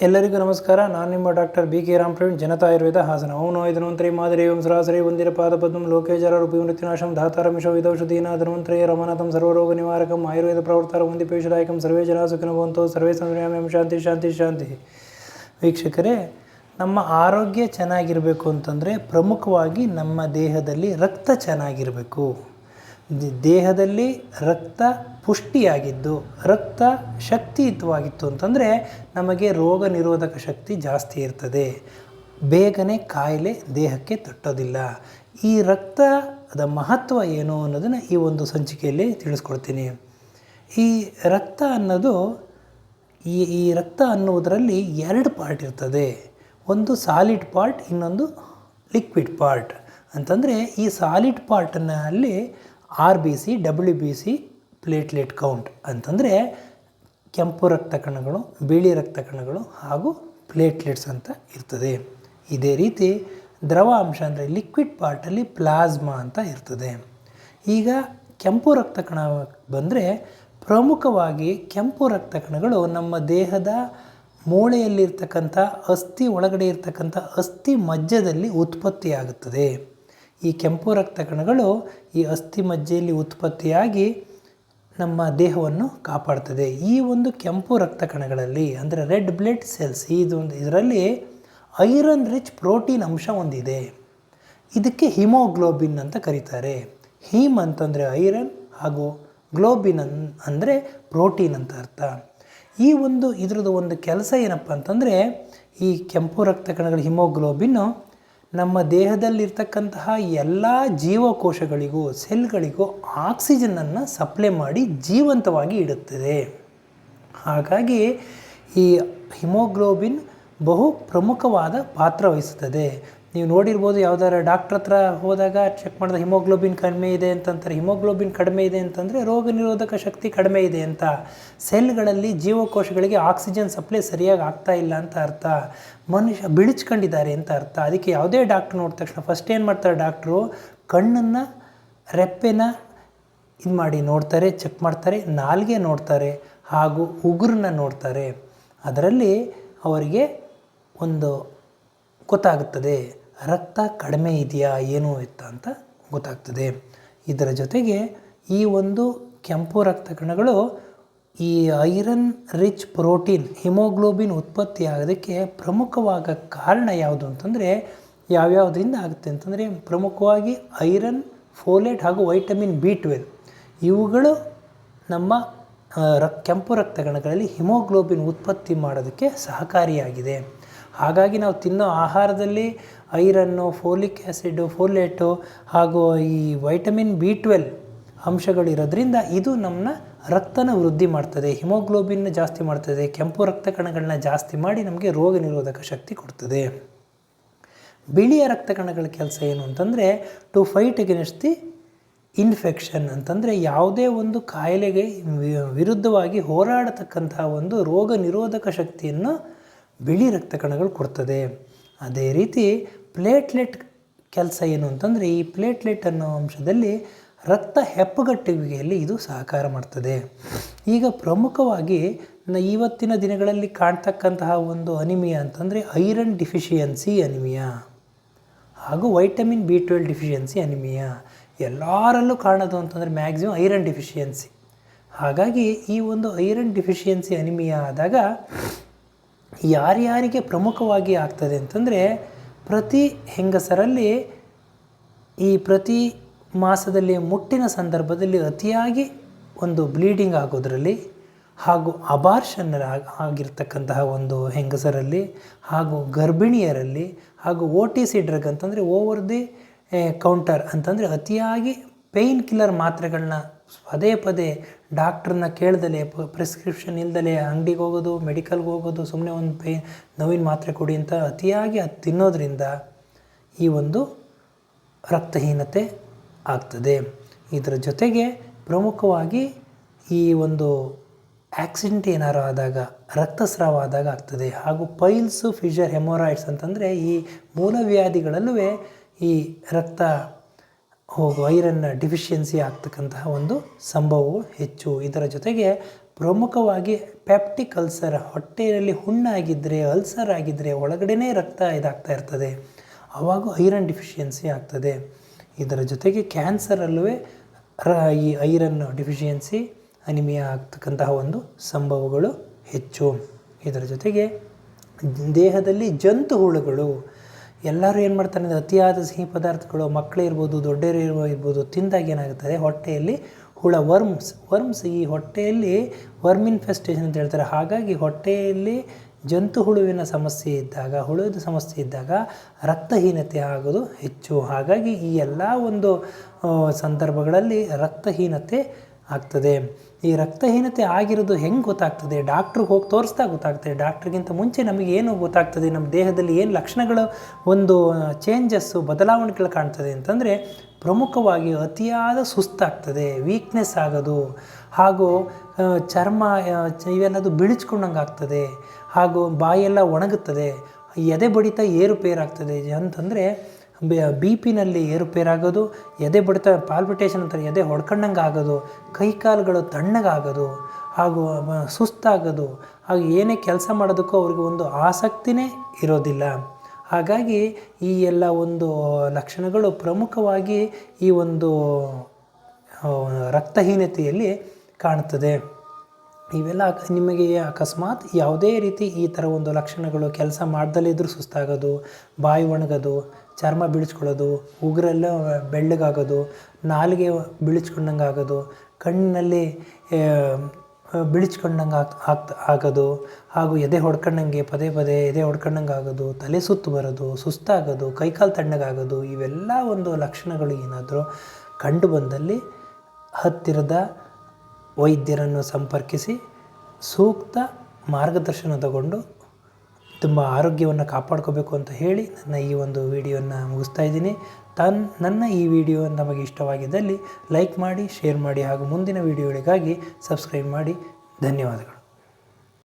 ಎಲ್ಲರಿಗೂ ನಮಸ್ಕಾರ. ನಾನು ನಿಮ್ಮ doctor B K Ram Praveen Janata Ayurveda Hassan. ಓಂ ಧನ್ವಂತರಿ ಮಾದರಿ, ಓಂ ಸರಾಸರಿ ವಂದಿರ ಪಾದಪದ್ಮಂ ಲೋಕೇಜರ ರೂಪಿ ಮೃತ್ಯುನಾಶಂ ಧಾತಾರಮಿಷ ವಿದೌಷಧೀನ ಧನ್ವಂತರಿ ರಮನಾಥಂ ಸರ್ವರೋಗ ನಿವಾರಕಂ, ಆಯುರ್ವೇದ ಪ್ರವರ್ತರ ವಂದಿಪೇಶದಾಯಕಂ ಸರ್ವೇ ಜನ ಸುಖಿನವಂತೋ ಸರ್ವೇ ಸಂಯಾಮ್ಯಂ ಶಾಂತಿ ಶಾಂತಿ ಶಾಂತಿ. ವೀಕ್ಷಕರೇ, ನಮ್ಮ ಆರೋಗ್ಯ ಚೆನ್ನಾಗಿರಬೇಕು ಅಂತಂದರೆ ಪ್ರಮುಖವಾಗಿ ನಮ್ಮ ದೇಹದಲ್ಲಿ ರಕ್ತ ಚೆನ್ನಾಗಿರಬೇಕು. ದೇಹದಲ್ಲಿ ರಕ್ತ ಪುಷ್ಟಿಯಾಗಿದ್ದು, ರಕ್ತ ಶಕ್ತಿಯುತವಾಗಿತ್ತು ಅಂತಂದರೆ ನಮಗೆ ರೋಗ ನಿರೋಧಕ ಶಕ್ತಿ ಜಾಸ್ತಿ ಇರ್ತದೆ. ಬೇಗನೆ ಕಾಯಿಲೆ ದೇಹಕ್ಕೆ ತಟ್ಟೋದಿಲ್ಲ. ಈ ರಕ್ತದ ಮಹತ್ವ ಏನು ಅನ್ನೋದನ್ನು ಈ ಒಂದು ಸಂಚಿಕೆಯಲ್ಲಿ ತಿಳಿಸ್ಕೊಡ್ತೀನಿ. ಈ ರಕ್ತ ಅನ್ನೋದು, ಈ ಈ ರಕ್ತ ಅನ್ನುವುದರಲ್ಲಿ ಎರಡು ಪಾರ್ಟ್ ಇರ್ತದೆ. ಒಂದು ಸಾಲಿಡ್ ಪಾರ್ಟ್ ಇನ್ನೊಂದು ಲಿಕ್ವಿಡ್ ಪಾರ್ಟ್ ಅಂತಂದರೆ ಈ solid ಪಾರ್ಟನಲ್ಲಿ R B C W B C platelet count ಅಂತಂದರೆ ಕೆಂಪು ರಕ್ತ ಕಣಗಳು, ಬಿಳಿ ರಕ್ತ ಕಣಗಳು ಹಾಗೂ ಪ್ಲೇಟ್ಲೆಟ್ಸ್ ಅಂತ ಇರ್ತದೆ. ಇದೇ ರೀತಿ ದ್ರವ ಅಂಶ ಅಂದರೆ ಲಿಕ್ವಿಡ್ ಪಾರ್ಟಲ್ಲಿ ಪ್ಲಾಸ್ಮಾ ಅಂತ ಇರ್ತದೆ. ಈಗ ಕೆಂಪು ರಕ್ತ ಕಣ ಬಂದರೆ ಪ್ರಮುಖವಾಗಿ ಕೆಂಪು ರಕ್ತ ಕಣಗಳು ನಮ್ಮ ದೇಹದ ಮೂಳೆಯಲ್ಲಿರ್ತಕ್ಕಂಥ, ಅಸ್ಥಿ ಒಳಗಡೆ ಇರ್ತಕ್ಕಂಥ ಅಸ್ಥಿ ಮಜ್ಜದಲ್ಲಿ ಉತ್ಪತ್ತಿಯಾಗುತ್ತದೆ. ಈ ಕೆಂಪು ರಕ್ತ ಕಣಗಳು ಈ ಅಸ್ಥಿ ಮಜ್ಜೆಯಲ್ಲಿ ಉತ್ಪತ್ತಿಯಾಗಿ ನಮ್ಮ ದೇಹವನ್ನು ಕಾಪಾಡ್ತದೆ. ಈ ಒಂದು ಕೆಂಪು ರಕ್ತ ಕಣಗಳಲ್ಲಿ ಅಂದರೆ ರೆಡ್ ಬ್ಲಡ್ ಸೆಲ್ಸ್ ಇದೊಂದು ಇದರಲ್ಲಿ ಐರನ್ ರಿಚ್ ಪ್ರೋಟೀನ್ ಅಂಶ ಹೊಂದಿದೆ. ಇದಕ್ಕೆ ಹಿಮೋಗ್ಲೋಬಿನ್ ಅಂತ ಕರೀತಾರೆ. ಹೀಮ್ ಅಂತಂದರೆ ಐರನ್ ಹಾಗೂ ಗ್ಲೋಬಿನ್ ಅನ್ ಅಂದರೆ ಪ್ರೋಟೀನ್ ಅಂತ ಅರ್ಥ. ಈ ಒಂದು ಇದ್ರದ್ದು ಒಂದು ಕೆಲಸ ಏನಪ್ಪ ಅಂತಂದರೆ ಈ ಕೆಂಪು ರಕ್ತ ಕಣಗಳ ಹಿಮೋಗ್ಲೋಬಿನ್ನು ನಮ್ಮ ದೇಹದಲ್ಲಿರ್ತಕ್ಕಂತಹ ಎಲ್ಲ ಜೀವಕೋಶಗಳಿಗೂ, ಸೆಲ್ಗಳಿಗೂ ಆಕ್ಸಿಜನನ್ನು ಸಪ್ಲೈ ಮಾಡಿ ಜೀವಂತವಾಗಿ ಇಡುತ್ತದೆ. ಹಾಗಾಗಿ ಈ ಹಿಮೋಗ್ಲೋಬಿನ್ ಬಹು ಪ್ರಮುಖವಾದ ಪಾತ್ರ ವಹಿಸುತ್ತದೆ. ನೀವು ನೋಡಿರ್ಬೋದು ಯಾವ್ದಾರ ಡಾಕ್ಟ್ರ್ ಹತ್ರ ಹೋದಾಗ ಚೆಕ್ ಮಾಡಿದ ಹಿಮೋಗ್ಲೋಬಿನ್ ಕಡಿಮೆ ಇದೆ ಅಂತಂತಾರೆ. ಹಿಮೋಗ್ಲೋಬಿನ್ ಕಡಿಮೆ ಇದೆ ಅಂತಂದರೆ ರೋಗ ನಿರೋಧಕ ಶಕ್ತಿ ಕಡಿಮೆ ಇದೆ ಅಂತ. ಸೆಲ್ಗಳಲ್ಲಿ ಜೀವಕೋಶಗಳಿಗೆ ಆಕ್ಸಿಜನ್ ಸಪ್ಲೈ ಸರಿಯಾಗಿ ಆಗ್ತಾ ಇಲ್ಲ ಅಂತ ಅರ್ಥ. ಮನುಷ್ಯ ಬಿಳಿಚ್ಕೊಂಡಿದ್ದಾರೆ ಅಂತ ಅರ್ಥ. ಅದಕ್ಕೆ ಯಾವುದೇ ಡಾಕ್ಟ್ರ್ ನೋಡಿದ ತಕ್ಷಣ ಫಸ್ಟ್ ಏನು ಮಾಡ್ತಾರೆ ಡಾಕ್ಟ್ರು ಕಣ್ಣನ್ನು ರೆಪ್ಪೆನ ಇದು ಮಾಡಿ ನೋಡ್ತಾರೆ ಚೆಕ್ ಮಾಡ್ತಾರೆ, ನಾಲ್ಗೆ ನೋಡ್ತಾರೆ ಹಾಗೂ ಉಗುರನ್ನ ನೋಡ್ತಾರೆ. ಅದರಲ್ಲಿ ಅವರಿಗೆ ಒಂದು ಗೊತ್ತಾಗುತ್ತದೆ. ರಕ್ತ ಕಡಿಮೆ ಇದೆಯಾ, ಏನು ಇತ್ತ ಅಂತ ಗೊತ್ತಾಗ್ತದೆ. ಇದರ ಜೊತೆಗೆ ಈ ಒಂದು ಕೆಂಪು ರಕ್ತ ಕಣಗಳು ಈ ಐರನ್ ರಿಚ್ ಪ್ರೋಟೀನ್, ಹಿಮೋಗ್ಲೋಬಿನ್ ಉತ್ಪತ್ತಿ ಆಗೋದಕ್ಕೆ ಪ್ರಮುಖವಾದ ಕಾರಣ ಯಾವುದು ಅಂತಂದರೆ ಯಾವ್ಯಾವುದರಿಂದ ಆಗುತ್ತೆ ಅಂತಂದರೆ ಪ್ರಮುಖವಾಗಿ ಐರನ್, ಫೋಲೇಟ್ ಹಾಗೂ ವೈಟಮಿನ್ ಬಿ ಟ್ವೆಲ್. ಇವುಗಳು ನಮ್ಮ ರಕ್ ಕೆಂಪು ರಕ್ತ ಕಣಗಳಲ್ಲಿ ಹಿಮೋಗ್ಲೋಬಿನ್ ಉತ್ಪತ್ತಿ ಮಾಡೋದಕ್ಕೆ ಸಹಕಾರಿಯಾಗಿದೆ. ಹಾಗಾಗಿ ನಾವು ತಿನ್ನೋ ಆಹಾರದಲ್ಲಿ ಐರನ್ನು ಫೋಲಿಕ್ ಆ್ಯಸಿಡು ಫೋಲೇಟು ಹಾಗೂ ಈ ವೈಟಮಿನ್ ಬಿ ಟ್ವೆಲ್ ಅಂಶಗಳಿರೋದ್ರಿಂದ ಇದು ನಮ್ಮನ್ನ ರಕ್ತನ ವೃದ್ಧಿ ಮಾಡ್ತದೆ. ಹಿಮೋಗ್ಲೋಬಿನ್ ಜಾಸ್ತಿ ಮಾಡ್ತದೆ. ಕೆಂಪು ರಕ್ತ ಕಣಗಳನ್ನ ಜಾಸ್ತಿ ಮಾಡಿ ನಮಗೆ ರೋಗ ನಿರೋಧಕ ಶಕ್ತಿ ಕೊಡ್ತದೆ. ಬಿಳಿಯ ರಕ್ತ ಕಣಗಳ ಕೆಲಸ ಏನು ಅಂತಂದರೆ to fight against the infection ಅಂತಂದರೆ ಯಾವುದೇ ಒಂದು ಕಾಯಿಲೆಗೆ ವಿರುದ್ಧವಾಗಿ ಹೋರಾಡತಕ್ಕಂತಹ ಒಂದು ರೋಗ ನಿರೋಧಕ ಶಕ್ತಿಯನ್ನು ಬಿಳಿ ರಕ್ತ ಕಣಗಳು ಕೊಡ್ತದೆ. ಅದೇ ರೀತಿ ಪ್ಲೇಟ್ಲೆಟ್ ಕೆಲಸ ಏನು ಅಂತಂದರೆ ಈ ಪ್ಲೇಟ್ಲೆಟ್ ಅನ್ನೋ ಅಂಶದಲ್ಲಿ ರಕ್ತ ಹೆಪ್ಪುಗಟ್ಟುವಿಕೆಯಲ್ಲಿ ಇದು ಸಹಕಾರ ಮಾಡ್ತದೆ. ಈಗ ಪ್ರಮುಖವಾಗಿ ನ ಇವತ್ತಿನ ದಿನಗಳಲ್ಲಿ ಕಾಣ್ತಕ್ಕಂತಹ ಒಂದು ಅನಿಮಿಯಾ ಅಂತಂದರೆ ಐರನ್ ಡಿಫಿಷಿಯನ್ಸಿ ಅನಿಮಿಯಾ ಹಾಗೂ vitamin B twelve deficiency anaemia. ಎಲ್ಲರಲ್ಲೂ ಕಾಣೋದು ಅಂತಂದರೆ ಮ್ಯಾಕ್ಸಿಮಮ್ ಐರನ್ ಡಿಫಿಷಿಯನ್ಸಿ. ಹಾಗಾಗಿ ಈ ಒಂದು ಐರನ್ ಡಿಫಿಷಿಯನ್ಸಿ ಅನಿಮಿಯಾ ಆದಾಗ ಯಾರ್ಯಾರಿಗೆ ಪ್ರಮುಖವಾಗಿ ಆಗ್ತದೆ ಅಂತಂದರೆ ಪ್ರತಿ ಹೆಂಗಸರಲ್ಲಿ ಈ ಪ್ರತಿ ಮಾಸದಲ್ಲಿ ಮುಟ್ಟಿನ ಸಂದರ್ಭದಲ್ಲಿ ಅತಿಯಾಗಿ ಒಂದು ಬ್ಲೀಡಿಂಗ್ ಆಗೋದರಲ್ಲಿ ಹಾಗೂ ಅಬಾರ್ಷನ್ ಆಗಿರ್ತಕ್ಕಂತಹ ಒಂದು ಹೆಂಗಸರಲ್ಲಿ ಹಾಗೂ ಗರ್ಭಿಣಿಯರಲ್ಲಿ ಹಾಗೂ ಓ ಟಿ ಸಿ ಡ್ರಗ್ ಅಂತಂದರೆ ಓವರ್ ದಿ ಕೌಂಟರ್ ಅಂತಂದರೆ ಅತಿಯಾಗಿ ಪೇಯ್ನ್ ಕಿಲ್ಲರ್ ಮಾತ್ರೆಗಳನ್ನ ಪದೇ ಪದೇ ಡಾಕ್ಟ್ರನ್ನ ಕೇಳ್ದಲೆ ಪ್ರಿಸ್ಕ್ರಿಪ್ಷನ್ ಇಲ್ದಲೆ ಅಂಗಡಿಗೆ ಹೋಗೋದು, ಮೆಡಿಕಲ್ಗೆ ಹೋಗೋದು ಸುಮ್ಮನೆ ಒಂದು ಪೇ ನೋವಿನ ಮಾತ್ರೆ ಕೊಡಿ ಅಂತ ಅತಿಯಾಗಿ ಅದು ತಿನ್ನೋದ್ರಿಂದ ಈ ಒಂದು ರಕ್ತಹೀನತೆ ಆಗ್ತದೆ. ಇದರ ಜೊತೆಗೆ ಪ್ರಮುಖವಾಗಿ ಈ ಒಂದು ಆಕ್ಸಿಡೆಂಟ್ ಏನಾರು ಆದಾಗ, ರಕ್ತಸ್ರಾವ ಆದಾಗ ಆಗ್ತದೆ. ಹಾಗೂ ಪೈಲ್ಸು, ಫಿಷರ್, ಹೆಮೊರಾಯ್ಡ್ಸ್ ಅಂತಂದರೆ ಈ ಮೂಲವ್ಯಾಧಿಗಳಲ್ಲೂ ಈ ರಕ್ತ ಐರನ್ ಡಿಫಿಷಿಯನ್ಸಿ ಆಗ್ತಕ್ಕಂತಹ ಒಂದು ಸಂಭವವು ಹೆಚ್ಚು. ಇದರ ಜೊತೆಗೆ ಪ್ರಮುಖವಾಗಿ ಪ್ಯಾಪ್ಟಿಕ್ ಅಲ್ಸರ್ ಹೊಟ್ಟೆಯಲ್ಲಿ ಹುಣ್ಣಾಗಿದ್ದರೆ ಅಲ್ಸರ್ ಆಗಿದ್ದರೆ ಒಳಗಡೆನೇ ರಕ್ತ ಇದಾಗ್ತಾ ಇರ್ತದೆ. ಆವಾಗ ಐರನ್ ಡಿಫಿಷಿಯನ್ಸಿ ಆಗ್ತದೆ. ಇದರ ಜೊತೆಗೆ ಕ್ಯಾನ್ಸರಲ್ಲೂ ಈ ಐರನ್ ಡಿಫಿಷಿಯನ್ಸಿ ಅನಿಮಿಯಾ ಆಗ್ತಕ್ಕಂತಹ ಒಂದು ಸಂಭವಗಳು ಹೆಚ್ಚು. ಇದರ ಜೊತೆಗೆ ದೇಹದಲ್ಲಿ ಜಂತು ಹುಳುಗಳು ಎಲ್ಲರೂ ಏನು ಮಾಡ್ತಾರೆ ಅಂದರೆ ಅತಿಯಾದ ಸಿಹಿ ಪದಾರ್ಥಗಳು ಮಕ್ಕಳು ಇರ್ಬೋದು, ದೊಡ್ಡವರು ಇರ್ಬೋ, ಇರ್ಬೋದು, ತಿಂದಾಗ ಏನಾಗುತ್ತದೆ? ಹೊಟ್ಟೆಯಲ್ಲಿ ಹುಳ, ವರ್ಮ್ಸ್ ವರ್ಮ್ಸ್ ಈ ಹೊಟ್ಟೆಯಲ್ಲಿ ವರ್ಮ್ ಇನ್ಫೆಸ್ಟೇಷನ್ ಅಂತ ಹೇಳ್ತಾರೆ. ಹಾಗಾಗಿ ಹೊಟ್ಟೆಯಲ್ಲಿ ಜಂತು ಹುಳುವಿನ ಸಮಸ್ಯೆ ಇದ್ದಾಗ, ಹುಳುವಿನ ಸಮಸ್ಯೆ ಇದ್ದಾಗ ರಕ್ತಹೀನತೆ ಆಗೋದು ಹೆಚ್ಚು. ಹಾಗಾಗಿ ಈ ಎಲ್ಲ ಒಂದು ಸಂದರ್ಭಗಳಲ್ಲಿ ರಕ್ತಹೀನತೆ ಆಗ್ತದೆ. ಈ ರಕ್ತಹೀನತೆ ಆಗಿರೋದು ಹೆಂಗೆ ಗೊತ್ತಾಗ್ತದೆ? ಡಾಕ್ಟ್ರಿಗೆ ಹೋಗಿ ತೋರಿಸ್ದಾಗ ಗೊತ್ತಾಗ್ತದೆ. ಡಾಕ್ಟ್ರಿಗಿಂತ ಮುಂಚೆ ನಮಗೆ ಏನು ಗೊತ್ತಾಗ್ತದೆ? ನಮ್ಮ ದೇಹದಲ್ಲಿ ಏನು ಲಕ್ಷಣಗಳು, ಒಂದು ಚೇಂಜಸ್ಸು ಬದಲಾವಣೆಗಳು ಕಾಣ್ತದೆ ಅಂತಂದರೆ ಪ್ರಮುಖವಾಗಿ ಅತಿಯಾದ ಸುಸ್ತಾಗ್ತದೆ ವೀಕ್ನೆಸ್ ಆಗೋದು. ಹಾಗೂ ಚರ್ಮ ಇವೆಲ್ಲದು ಬಿಳಿಚ್ಕೊಂಡಂಗೆ ಆಗ್ತದೆ. ಹಾಗೂ ಬಾಯೆಲ್ಲ ಒಣಗುತ್ತದೆ. ಎದೆ ಬಡಿತ ಏರುಪೇರಾಗ್ತದೆ ಅಂತಂದರೆ ಬಿ ಪಿನಲ್ಲಿ ಏರುಪೇರಾಗೋದು, ಎದೆ ಬಡಿತ ಪಾಲ್ಪಿಟೇಷನ್ ಅಂತಾರೆ ಎದೆ ಹೊಡ್ಕೊಂಡಂಗೆ ಆಗೋದು ಕೈ ಕಾಲುಗಳು ತಣ್ಣಗಾಗೋದು, ಹಾಗೂ ಸುಸ್ತಾಗೋದು, ಹಾಗೂ ಏನೇ ಕೆಲಸ ಮಾಡೋದಕ್ಕೂ ಅವ್ರಿಗೆ ಒಂದು ಆಸಕ್ತಿನೇ ಇರೋದಿಲ್ಲ. ಹಾಗಾಗಿ ಈ ಎಲ್ಲ ಒಂದು ಲಕ್ಷಣಗಳು ಪ್ರಮುಖವಾಗಿ ಈ ಒಂದು ರಕ್ತಹೀನತೆಯಲ್ಲಿ ಕಾಣುತ್ತದೆ. ಇವೆಲ್ಲ ನಿಮಗೆ ಅಕಸ್ಮಾತ್ ಯಾವುದೇ ರೀತಿ ಈ ಥರ ಒಂದು ಲಕ್ಷಣಗಳು ಕೆಲಸ ಮಾಡ್ದಲ್ಲಿದ್ದರೂ ಸುಸ್ತಾಗೋದು, ಬಾಯಿ ಒಣಗೋದು ಚರ್ಮ ಬಿಳಿಸ್ಕೊಳ್ಳೋದು, ಉಗುರೆಲ್ಲ ಬೆಳ್ಳಗಾಗೋದು, ನಾಲಿಗೆ ಬಿಳಿಸ್ಕೊಂಡಂಗೆ ಆಗೋದು, ಕಣ್ಣಿನಲ್ಲಿ ಬಿಳಿಸ್ಕೊಂಡಂಗೆ ಆಗ್ ಆಗ್ತ ಆಗೋದು, ಹಾಗೂ ಎದೆ ಹೊಡ್ಕೊಂಡಂಗೆ ಪದೇ ಪದೇ ಎದೆ ಹೊಡ್ಕೊಂಡಂಗೆ ಆಗೋದು, ತಲೆ ಸುತ್ತು ಬರೋದು, ಸುಸ್ತಾಗೋದು, ಕೈಕಾಲು ತಣ್ಣಗಾಗೋದು ಇವೆಲ್ಲ ಒಂದು ಲಕ್ಷಣಗಳು ಏನಾದರೂ ಕಂಡು ಬಂದಲ್ಲಿ ಹತ್ತಿರದ ವೈದ್ಯರನ್ನು ಸಂಪರ್ಕಿಸಿ ಸೂಕ್ತ ಮಾರ್ಗದರ್ಶನ ತಗೊಂಡು ತುಂಬ ಆರೋಗ್ಯವನ್ನು ಕಾಪಾಡ್ಕೋಬೇಕು ಅಂತ ಹೇಳಿ ನನ್ನ ಈ ಒಂದು ವಿಡಿಯೋವನ್ನು ಮುಗಿಸ್ತಾ ಇದ್ದೀನಿ. ತನ್, ನನ್ನ ಈ ವಿಡಿಯೋ ನಮಗೆ ಇಷ್ಟವಾಗಿದ್ದಲ್ಲಿ ಲೈಕ್ ಮಾಡಿ, ಶೇರ್ ಮಾಡಿ ಹಾಗೂ ಮುಂದಿನ ವಿಡಿಯೋಗಳಿಗಾಗಿ ಸಬ್ಸ್ಕ್ರೈಬ್ ಮಾಡಿ. ಧನ್ಯವಾದಗಳು.